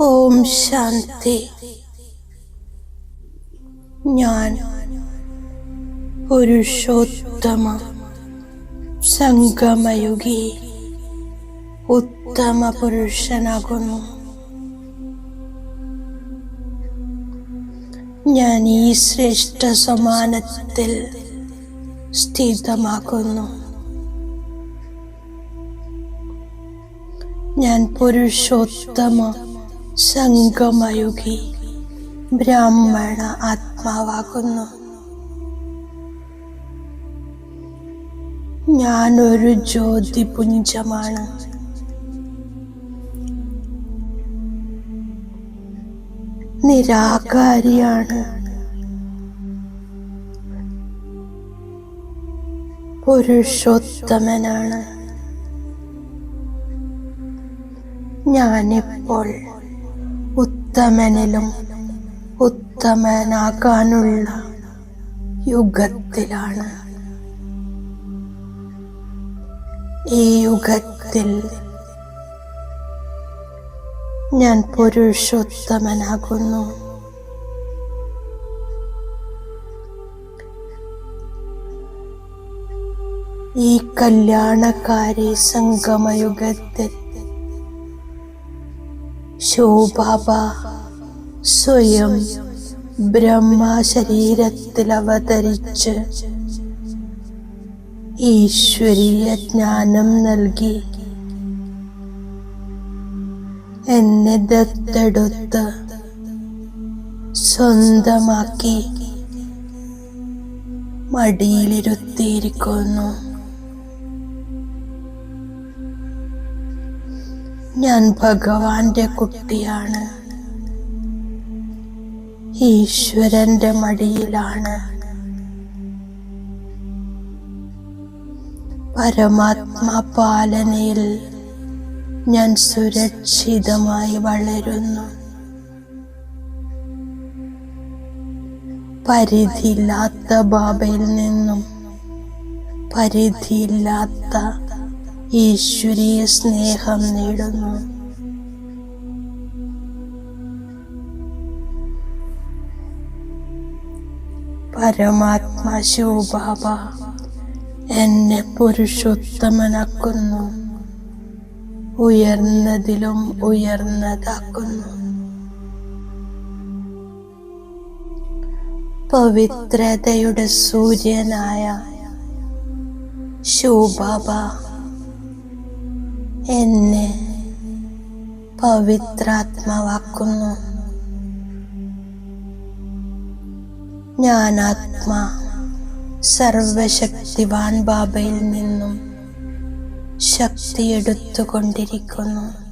ഓം ശാന്തി. ഞാൻ പുരുഷോത്തമ സംഗമയുഗി ഉത്തമ പുരുഷനാകുന്നു. ഞാൻ ഈ ശ്രേഷ്ഠ സമാനത്തിൽ സ്ഥിതമാക്കുന്നു ഞാൻ പുരുഷോത്തമ സംഗമയുഗി ബ്രാഹ്മണ ആത്മാവാകുന്നു. ഞാനൊരു ജ്യോതിപുഞ്ചമാണ് നിരാകാരിയാണ്. പുരുഷോത്തമനാണ്. ഞാനിപ്പോൾ ഉത്തമനിലും ഉത്തമനാകാനുള്ള യുഗത്തിലാണ്. ഈ യുഗത്തിൽ ഞാൻ പുരുഷോത്തമനാകുന്നു. ഈ കല്യാണകാരി സംഗമയുഗത്തിൽ ശോഭാബ സ്വയം ബ്രഹ്മ ശരീരത്തിൽ അവതരിച്ച് ഈശ്വരീയ ജ്ഞാനം നൽകി. എന്നെ ദത്തെടുത്ത് സ്വന്തമാക്കി മടിയിലിരുത്തിയിരിക്കുന്നു. ഞാൻ ഭഗവാന്റെ കുട്ടിയാണ്. ഈശ്വരന്റെ മടിയിലാണ്. പരമാത്മാ പാലനയിൽ ഞാൻ സുരക്ഷിതമായി വളരുന്നു. പരിധിയില്ലാത്ത ബാബയിൽ നിന്നും പരിധിയില്ലാത്ത ഈശ്വരീയ സ്നേഹം നേടുന്നു. പരമാത്മാ ശിവബാബ എന്നെ പുരുഷോത്തമനാക്കുന്നു. ഉയർന്നതിലും ഉയർന്നതാക്കുന്നു. പവിത്രതയുടെ സൂര്യനായ ശിവബാബ എന്നെ പവിത്രാത്മാവാക്കുന്നു. ഞാനാത്മാ സർവശക്തിവാൻ ബാബയിൽ നിന്നും ശക്തി എടുത്തുകൊണ്ടിരിക്കുന്നു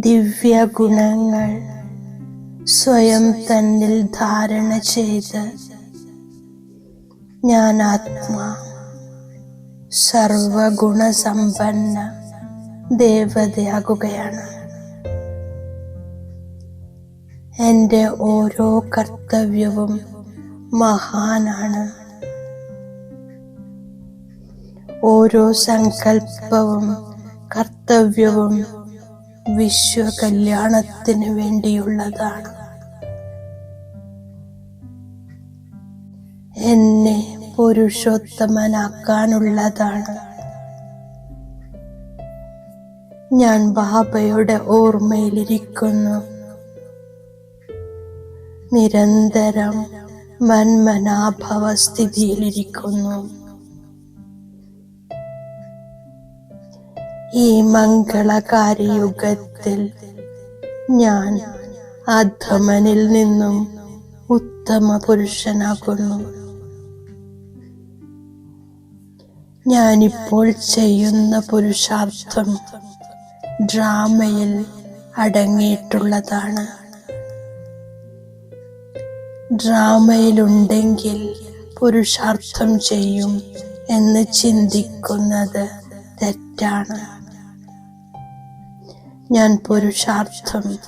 ദിവ്യ ഗുണങ്ങൾ സ്വയം തന്നിൽ ധാരണ ചെയ്ത് ഞാൻ ആത്മാ സർവഗുണസമ്പന്ന ദേവതയാകുകയാണ്. എന്റെ ഓരോ കർത്തവ്യവും മഹാനാണ്. ഓരോ സങ്കല്പവും കർത്തവ്യവും വിശ്വകല്യാണത്തിന് വേണ്ടിയുള്ളതാണ്. എന്നെ പുരുഷോത്തമനാക്കാനുള്ളതാണ്. ഞാൻ ബാബയുടെ ഓർമ്മയിലിരിക്കുന്നു. നിരന്തരം മന്മനാഭവ സ്ഥിതിയിലിരിക്കുന്നു ഈ മംഗളകാരി യുഗത്തിൽ ഞാൻ അധമനിൽ നിന്നും ഉത്തമ പുരുഷനാകുന്നു. ഞാനിപ്പോൾ ചെയ്യുന്ന പുരുഷാർത്ഥം ഡ്രാമയിൽ അടങ്ങിയിട്ടുള്ളതാണ്. ഡ്രാമയിലുണ്ടെങ്കിൽ പുരുഷാർത്ഥം ചെയ്യും എന്ന് ചിന്തിക്കുന്നത് തെറ്റാണ്. ഞാൻ പുരുഷാർത്ഥം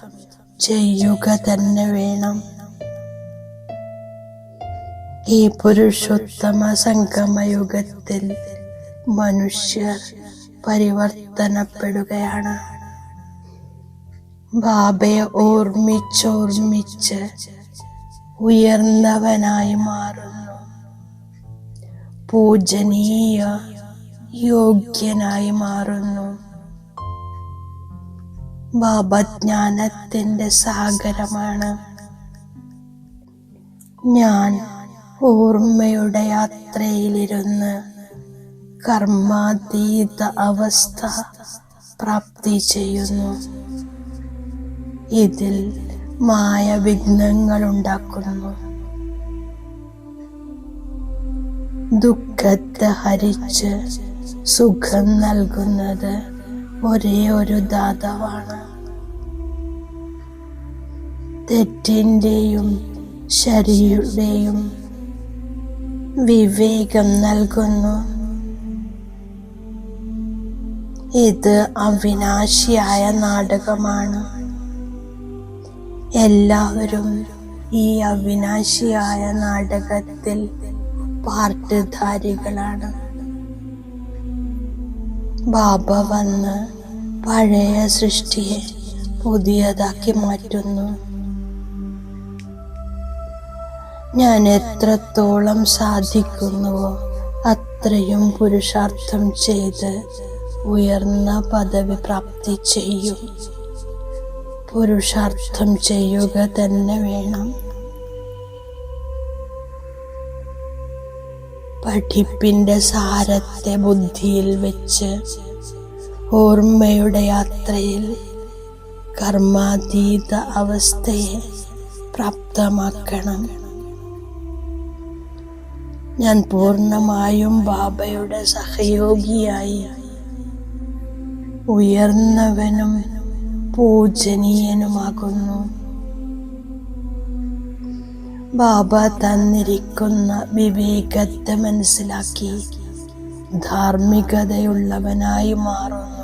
ചെയ്യുക തന്നെ വേണം. ഈ പുരുഷോത്തമ സംഗമയുഗത്തിൽ മനുഷ്യർ പരിവർത്തനപ്പെടുകയാണ്. ബാബയെ ഓർമ്മിച്ചോർമ്മിച്ച് ഉയർന്നവനായി മാറുന്നു. പൂജനീയ യോഗ്യനായി മാറുന്നു. ബാബ ജ്ഞാനത്തിന്റെ സാഗരമാണ്. ഞാൻ ഓർമ്മയുടെ യാത്രയിലിരുന്ന് കർമാതീത അവസ്ഥ പ്രാപ്തി ചെയ്യുന്നു. ഇതിൽ മായ വിഘ്നങ്ങൾ ഉണ്ടാക്കുന്നു ദുഃഖത്തെ ഹരിച്ച് സുഖം നൽകുന്നത് ഒരേ ഒരു ദാതാവാണ്. തെറ്റിന്റെയും ശരിയുടെയും വിവേകം നൽകുന്നു. ഇത് അവിനാശിയായ നാടകമാണ്. എല്ലാവരും ഈ അവിനാശിയായ നാടകത്തിൽ പാർട്ടിധാരികളാണ് ബാബ വന്ന് പഴയ സൃഷ്ടിയെ പുതിയതാക്കി മാറ്റുന്നു. ഞാൻ എത്രത്തോളം സാധിക്കുന്നുവോ അത്രയും പുരുഷാർത്ഥം ചെയ്ത് ഉയർന്ന പദവി പ്രാപ്തി ചെയ്യും. പുരുഷാർത്ഥം ചെയ്യുക തന്നെ വേണം. പഠിപ്പിന്റെ സാരത്തെ ബുദ്ധിയിൽ വെച്ച് ഓർമ്മയുടെ യാത്രയിൽ കർമാതീത അവസ്ഥയെ പ്രാപ്തമാക്കണം. ഞാൻ പൂർണമായും ബാബയുടെ സഹയോഗിയായി ഉയർന്നവനും പൂജനീയനുമാകുന്നു. ബാബ തന്നിരിക്കുന്ന വിവേകത്തെ മനസ്സിലാക്കി ധാർമ്മികതയുള്ളവനായി മാറുന്നു.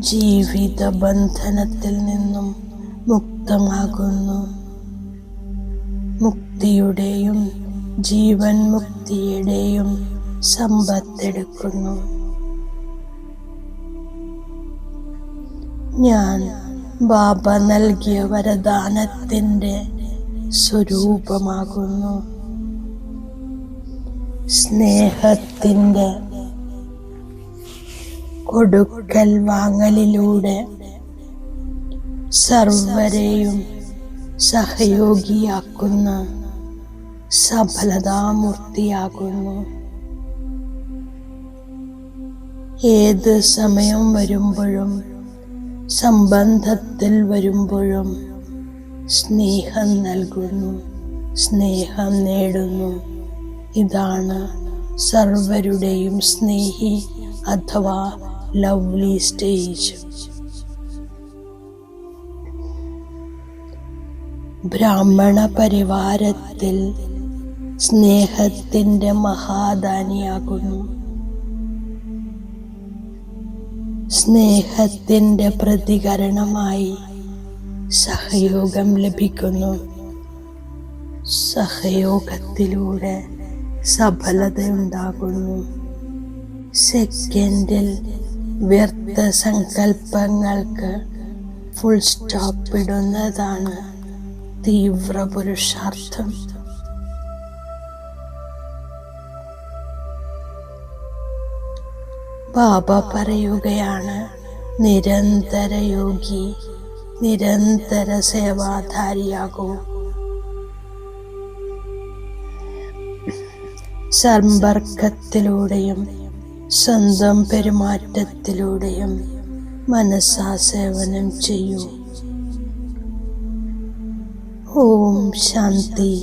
ജീവിത ബന്ധനത്തിൽ നിന്നും മുക്തമാകുന്നു. മുക്തിയുടെയും ജീവൻ മുക്തിയുടെയും സമ്പത്തെടുക്കുന്നു. ഞാൻ ബാബ നൽകിയ വരദാനത്തിന്റെ സ്വരൂപമാകുന്നു. സ്നേഹത്തിന്റെ കൊടുക്കൽ വാങ്ങലിലൂടെ സർവരെയും സഹയോഗിയാക്കുന്ന സഫലതാമൂർത്തിയാകുന്നു. ഏത് സമയം വരുമ്പോഴും സംബന്ധത്തിൽ വരുമ്പോഴും സ്നേഹം നൽകുന്നു സ്നേഹം നേടുന്നു. ഇതാണ് സർവരുടെയും സ്നേഹി അഥവാ ലവ്ലി സ്റ്റേജ്. ബ്രാഹ്മണ പരിവാരത്തിൽ സ്നേഹത്തിന്റെ മഹാദാനിയാകുന്നു. സ്നേഹത്തിന്റെ പ്രതികരണമായി സഹയോഗം ലഭിക്കുന്നു. സഹയോഗത്തിലൂടെ സഫലതയുണ്ടാകുന്നു. സെക്കൻഡിൽ വ്യർത്ഥ സങ്കല്പങ്ങൾക്ക് ഫുൾ സ്റ്റോപ്പ് ഇടുന്നതാണ് തീവ്ര പുരുഷാർത്ഥം ബാബ പറയുകയാണ് നിരന്തര യോഗി നിരന്തര സേവാധാരിയാകൂ. സമ്പർക്കത്തിലൂടെയും സ്വന്തം പെരുമാറ്റത്തിലൂടെയും മനസ്സാ സേവനം ചെയ്യൂ. ഓം ശാന്തി.